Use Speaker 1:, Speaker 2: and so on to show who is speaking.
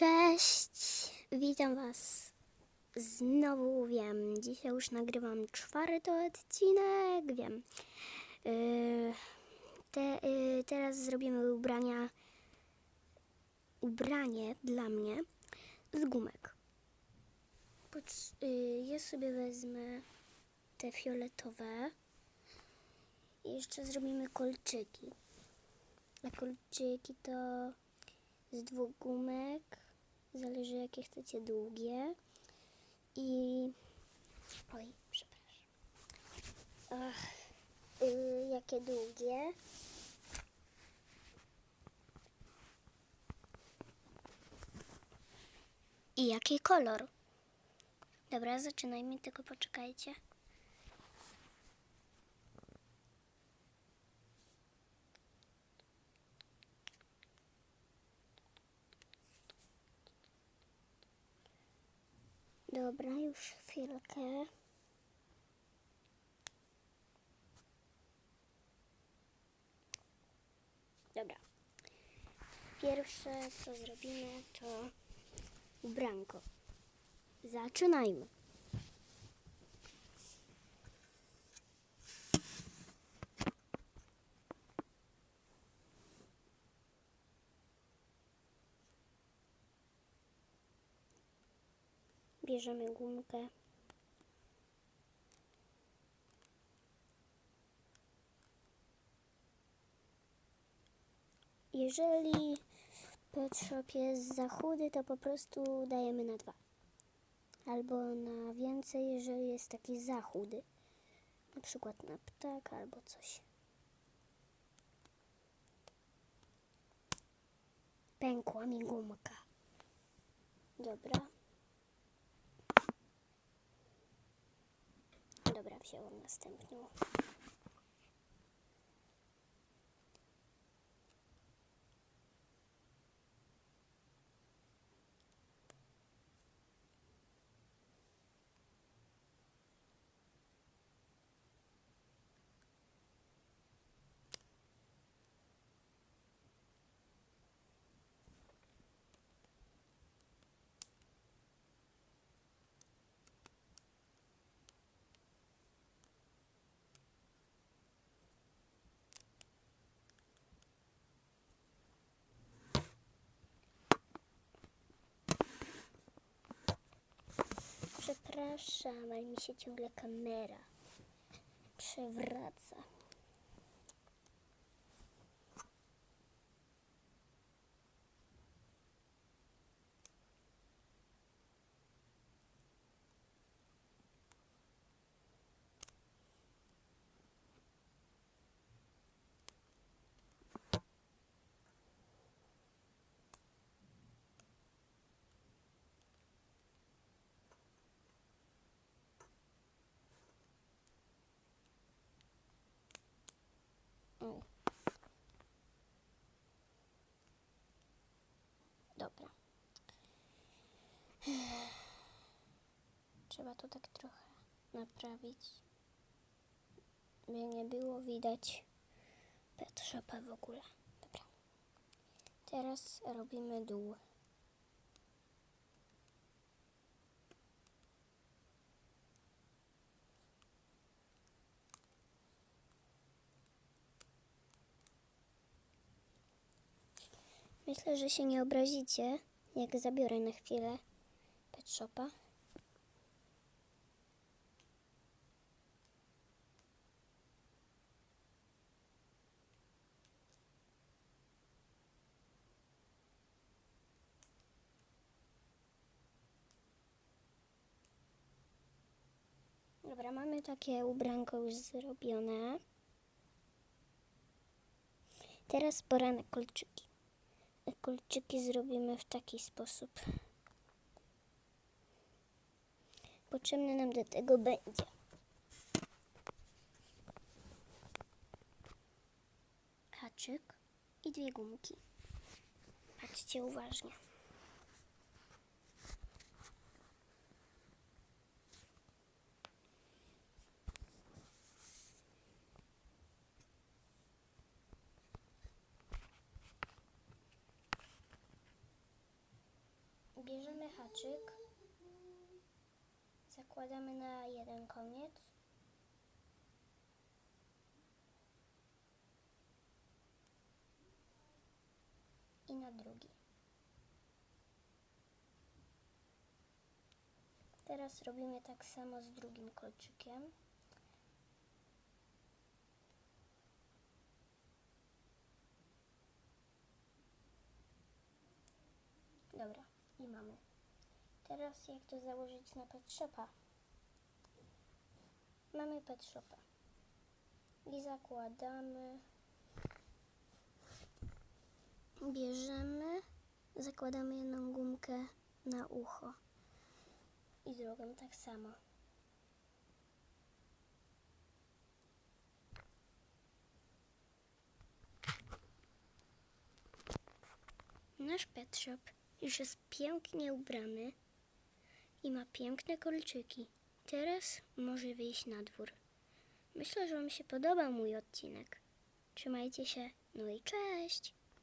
Speaker 1: Cześć, witam Was znowu, wiem, dzisiaj już nagrywam czwarty odcinek, wiem. Yy, te, yy, teraz zrobimy ubrania, ubranie dla mnie z gumek. Yy, ja sobie wezmę te fioletowe i jeszcze zrobimy kolczyki. A kolczyki to z dwóch gumek. Zależy jakie chcecie długie. I. Oj, przepraszam. Ach, y, jakie długie? I jaki kolor? Dobra, zaczynajmy, tylko poczekajcie. Dobra, już chwilkę. Dobra. Pierwsze, co zrobimy, to ubranko. Zaczynajmy. Bierzemy gumkę. Jeżeli pet shop jest za chudy, to po prostu dajemy na dwa. Albo na więcej, jeżeli jest taki za chudy. Na przykład na ptak albo coś. Pękła mi gumka. Dobra. Dobra, wzięłam następną. Przepraszam, ale mi się ciągle kamera przewraca. O. Dobra. Trzeba to tak trochę naprawić, by nie było widać pet shopa w ogóle. Dobra. Teraz robimy dół. Myślę, że się nie obrazicie, jak zabiorę na chwilę pet shopa. Dobra, mamy takie ubranko już zrobione. Teraz pora na kolczyki. Kolczyki zrobimy w taki sposób. Potrzebne nam do tego będzie haczyk i dwie gumki. Patrzcie uważnie. Bierzemy haczyk, zakładamy na jeden koniec. I na drugi. Teraz robimy tak samo z drugim kolczykiem. Dobra, i mamy. Teraz jak to założyć na pet shopa? Mamy pet shopa. I zakładamy. Bierzemy, zakładamy jedną gumkę na ucho. I drugą tak samo. Nasz pet shop już jest pięknie ubrany i ma piękne kolczyki. Teraz może wyjść na dwór. Myślę, że Wam się podobał mój odcinek. Trzymajcie się, no i cześć!